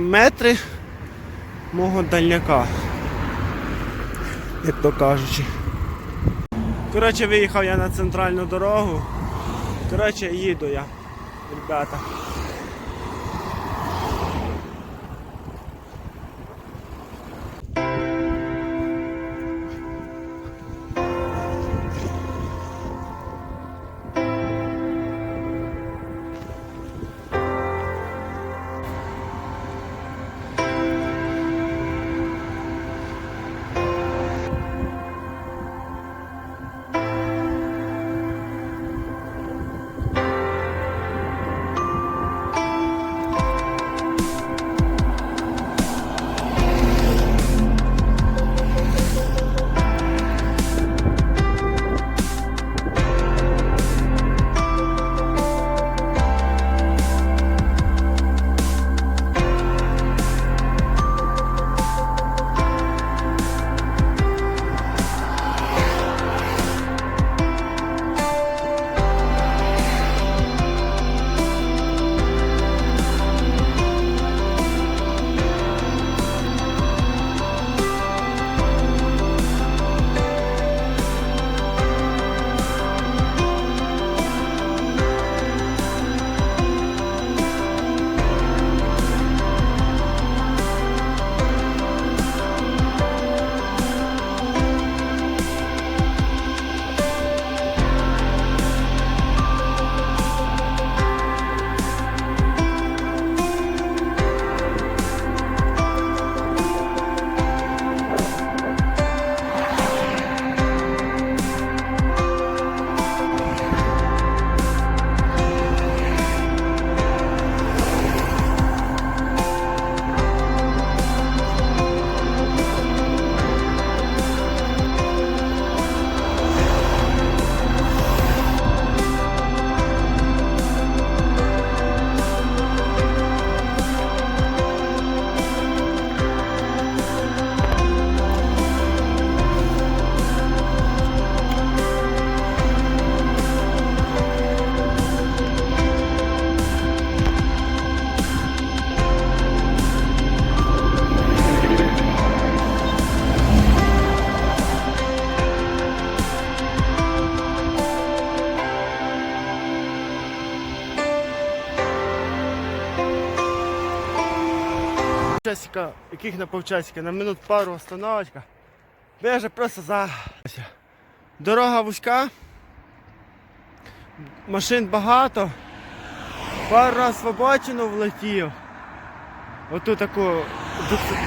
метри мого дальняка. Як то кажучи. Коротше, виїхав я на центральну дорогу. Коротше, їду я, ребята. Часика, яких на полчасика, на минут пару остановочка. Бо вже просто за. Дорога вузька. Машин багато. Пару раз в обочину влетів. Отут таку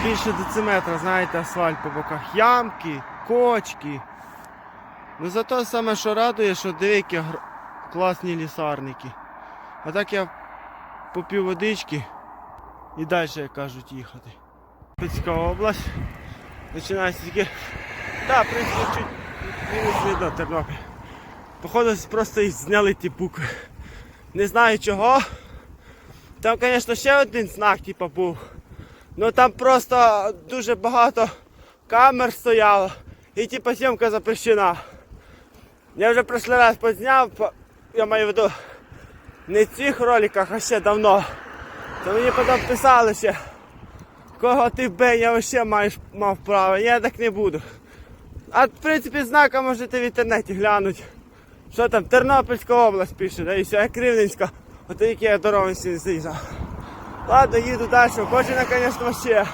більше дециметра, знаєте, асфальт по боках. Ямки, кочки. Ну зато саме що радує, що деякі класні лісарники. А так я попів водички. І далі, як кажуть, їхати. Пецька область. Починається тільки. Так, в принципі, чуть мінус до Тернопіль. Походу просто їх зняли ті букви. Не знаю чого. Там, звісно, ще один знак типу, був. Ну там просто дуже багато камер стояло і типу зйомка запрещена. Я вже прошлий раз позняв, я маю в виду не в цих роликах, а ще давно. То мені потім писали кого ти Беня ще маєш мав право, я так не буду. А в принципі знака можете в інтернеті глянути. Що там, Тернопільська область пише, да і все, як Рівненська, от які я дороги всі з'їжджав. Ладно, їду далі, кожен, звісно, ще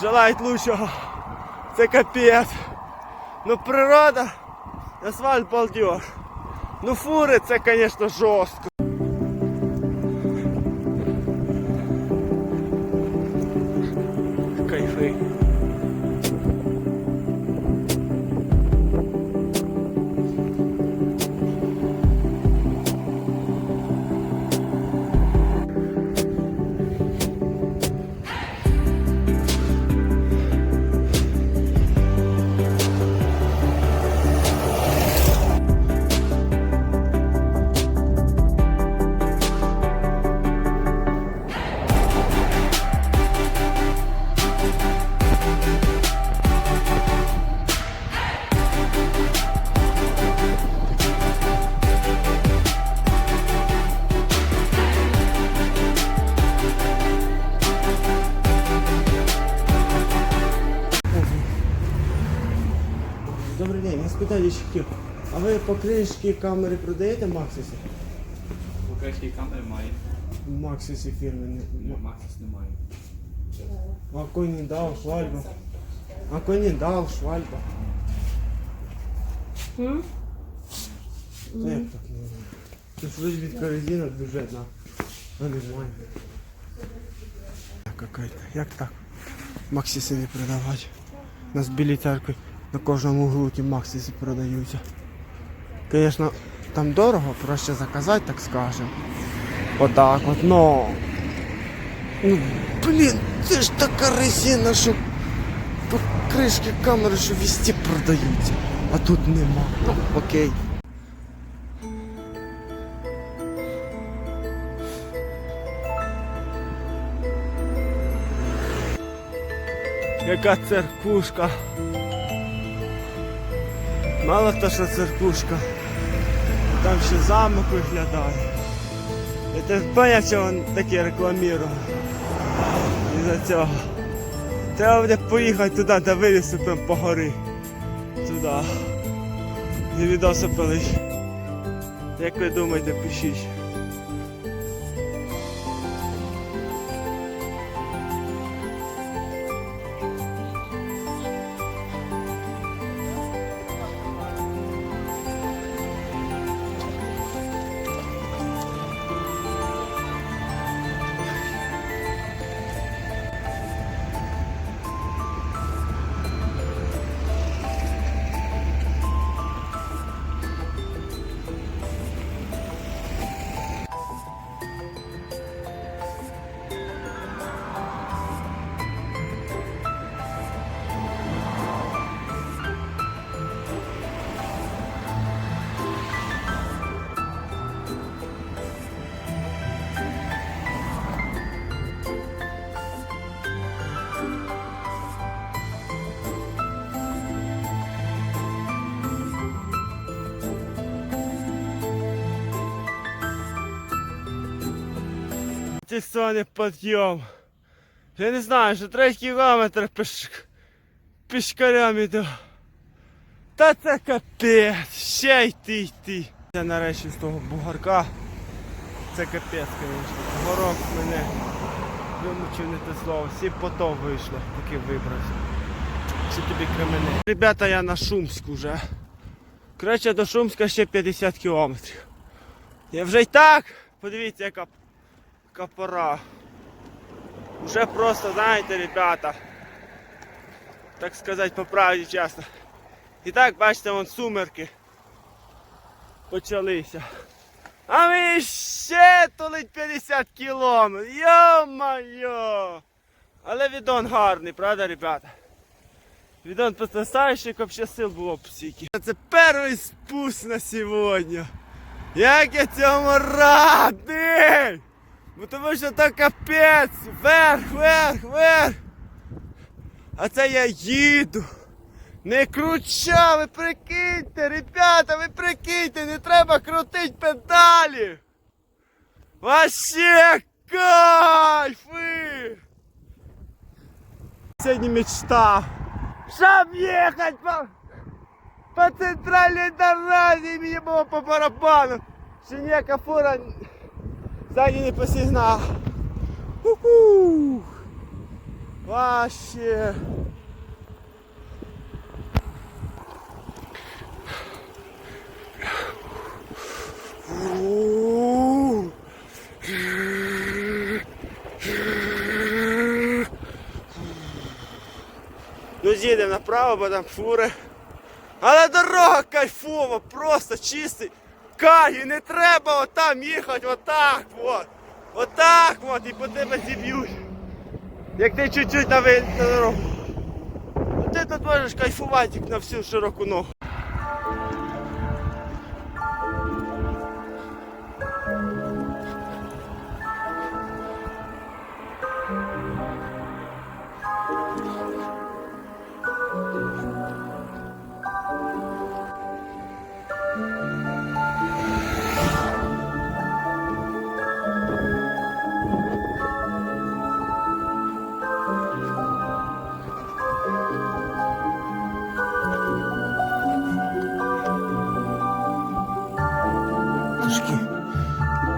желають лучшого. Це капець. Ну природа, асфальт балдеж. Ну фури це, звісно, жорстко. Хотів. А ви покришки камери продаєте Максисі? Покришки камери має. Максисі фірми. не- Максис немає. А коні дав, швальба. А коні дав, швальба. М? Та як так не знаю? Це ж візьміть резина бюджетна. А немає. Какая-то. Як так? Максиси не продавати. Нас в білій церкві на кожному углу ті Максиси продаються. Звісно, там дорого, проще заказати, так скажем. Отак от, но. Ну, блін, це ж така резина, що по кришки камери, що везде продаються. А тут нема. Ну, окей. Яка церквушка. Мало то, що церквушка. Там ще замок виглядає. І ти поняв, що він таке рекламував. І за цього. Треба буде поїхати туди, де вилізти прям по гори. Туди. І відоси пилиш. Як ви думаєте, пишіть. Ті сони. Я не знаю, що 3 кілометри піш... пішкарям іду. Та це капець, ще йти йти. Я нарешті з того бугарка. Це капець, звісно. Горок мене вимучив не те слово. Всі потом вийшло, поки вибрався. Що тобі кремене. Ребята, я на Шумську вже. Коротше, до Шумська ще 50 кілометрів. Я вже й так, подивіться, яка яка пора. Уже просто, знаєте, ребята, так сказати по правді чесно. І так, бачите, вон сумерки почалися. А ми ще тулить 50 кілометрів. Йо-моє! Але відон гарний, правда, ребята? Відон потрясаючий, щоб ще сил було б стільки. Це перший спуск на сьогодні. Як я цьому радий! Бо тому що то капець! Вверх, вверх, вверх! А це я їду! Не круча, ви прикиньте, ребята, ви прикиньте, не треба крутить педалі! Вообще кайфи! Сьогодні мечта! Щоб їхати по, по центральній дорозі, мені було по барабану! Ще ніяка фура Ззаді не посігнав. Уху. Вообще. У. Ну з'їдемо направо, бо там фури. Але дорога кайфова, просто чистий. Кай, не треба отам їхати, отак от. Отак от, і по тебе зіб'ють. Як ти чуть-чуть на, дорогу. Ти тут можеш кайфувати на всю широку ногу.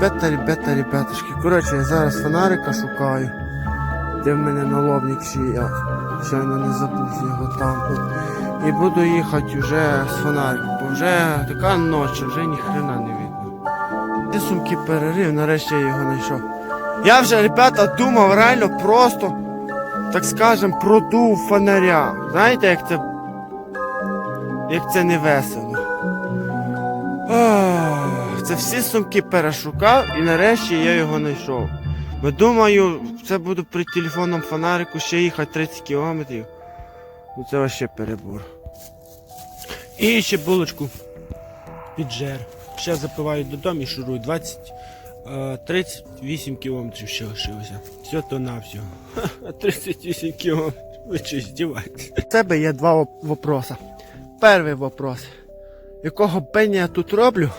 Ребята, ребята, ребятушки. Коротше, я зараз фонарика шукаю. Де в мене налобник ще я щойно не забув його там. І буду їхати вже з фонариком, бо вже така ніч, вже ні хрена не видно. Де сумки перерив, нарешті я його знайшов. Я вже, ребята, думав реально просто, так скажем, продув фонаря. Знаєте, як це. Як це не весело. Ах, Це всі сумки перешукав і нарешті я його знайшов. Бо думаю, це буду при телефонному фонарику ще їхати 30 кілометрів. Ну це вообще перебор. І ще булочку піджер. Ще запиваю додому і шурую 20, е, 38 кілометрів ще лишилося. Все то на все. 38 кілометрів. Ви що здіваєтесь? У тебе є два воп- вопроса. Перший вопрос. Якого пеня я тут роблю?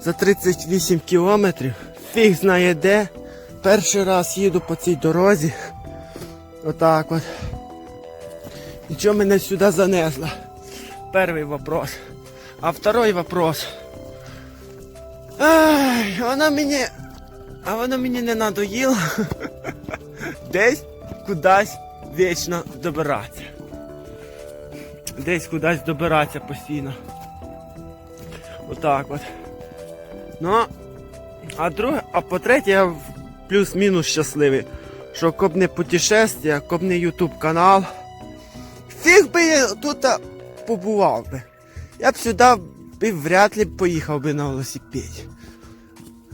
За 38 кілометрів. Фіг знає де. Перший раз їду по цій дорозі. Отак от. І чого мене сюди занесло? Перший вопрос. А второй вопрос. Ай, вона мені. А вона мені не надоїла. Десь кудись вічно добиратися. Десь кудись добиратися постійно. Отак от. Ну, а друге, а по-третє, я плюс-мінус щасливий. Що коп не путешествие, коп не ютуб канал. Фіг би я тут побував би. Я б сюди би вряд ли поїхав би на велосипеді.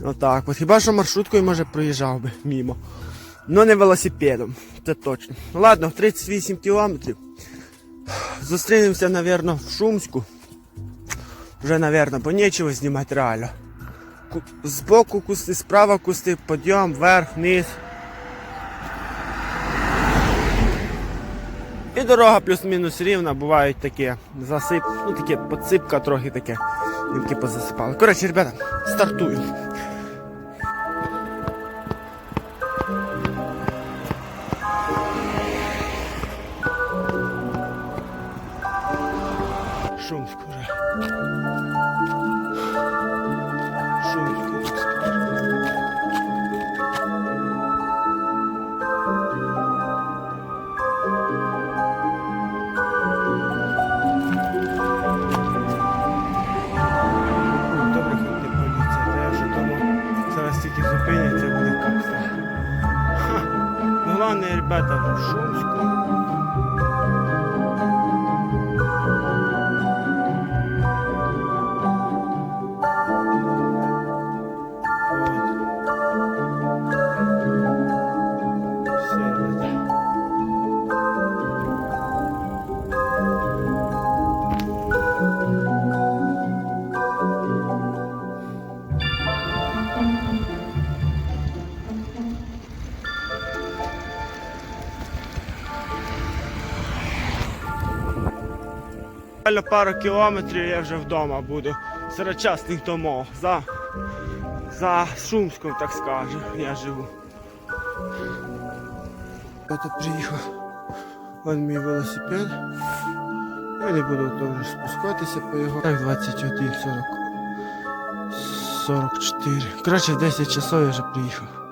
Отак от. Хіба що маршруткою може проїжджав би мімо. Ну не велосипедом, це точно. Ладно, 38 кілометрів. Зустрінемося, напевно, в Шумську. Вже, напевно, бо нічого знімати реально. Ку- Збоку кусти, справа кусти, підйом, вверх, вниз. І дорога плюс-мінус рівна, бувають такі засип, ну таке подсипка трохи таке. Тільки позасипали. Коротше, ребята, стартую. Буквально пару кілометрів я вже вдома буду. Серед частних домов. За, за Шумськом, так скажемо, я живу. Я приїхав. Ось мій велосипед. Я не буду теж спускатися по його. Так, 21, 40. 44. Коротше, в 10 часов я вже приїхав.